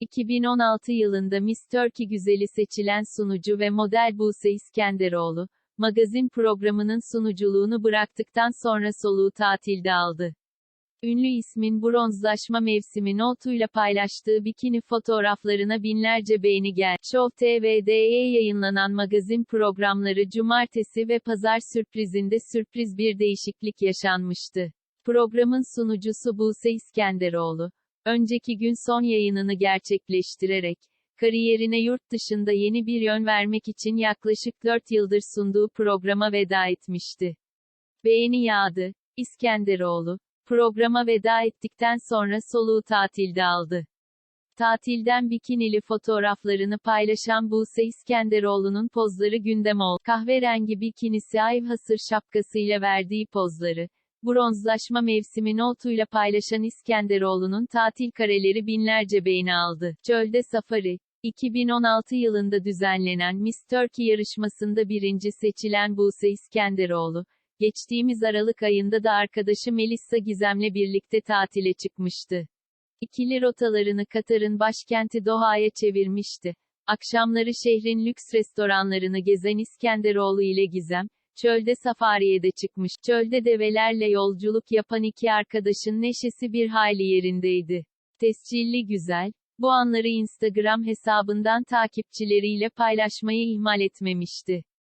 2016 yılında Miss Turkey güzeli seçilen sunucu ve model Buse İskenderoğlu, magazin programının sunuculuğunu bıraktıktan sonra soluğu tatilde aldı. Ünlü ismin bronzlaşma mevsimi notuyla paylaştığı bikini fotoğraflarına binlerce beğeni geldi. Show TV'de yayınlanan magazin programları cumartesi ve pazar sürprizinde sürpriz bir değişiklik yaşanmıştı. Programın sunucusu Buse İskenderoğlu, önceki gün son yayınını gerçekleştirerek, kariyerine yurt dışında yeni bir yön vermek için yaklaşık 4 yıldır sunduğu programa veda etmişti. Beğeni yağdı, İskenderoğlu, programa veda ettikten sonra soluğu tatilde aldı. Tatilden bikinili fotoğraflarını paylaşan Buse İskenderoğlu'nun pozları gündem oldu. Kahverengi bikinisi Ayv hasır şapkasıyla verdiği pozları, bronzlaşma mevsimi notuyla paylaşan İskenderoğlu'nun tatil kareleri binlerce beğeni aldı. Çölde Safari 2016 yılında düzenlenen Miss Turkey yarışmasında birinci seçilen Buse İskenderoğlu, geçtiğimiz Aralık ayında da arkadaşı Melissa Gizem'le birlikte tatile çıkmıştı. İkili rotalarını Katar'ın başkenti Doha'ya çevirmişti. Akşamları şehrin lüks restoranlarını gezen İskenderoğlu ile Gizem, çölde safariye de çıkmış. Çölde develerle yolculuk yapan iki arkadaşın neşesi bir hayli yerindeydi. Tescilli güzel, bu anları Instagram hesabından takipçileriyle paylaşmayı ihmal etmemişti.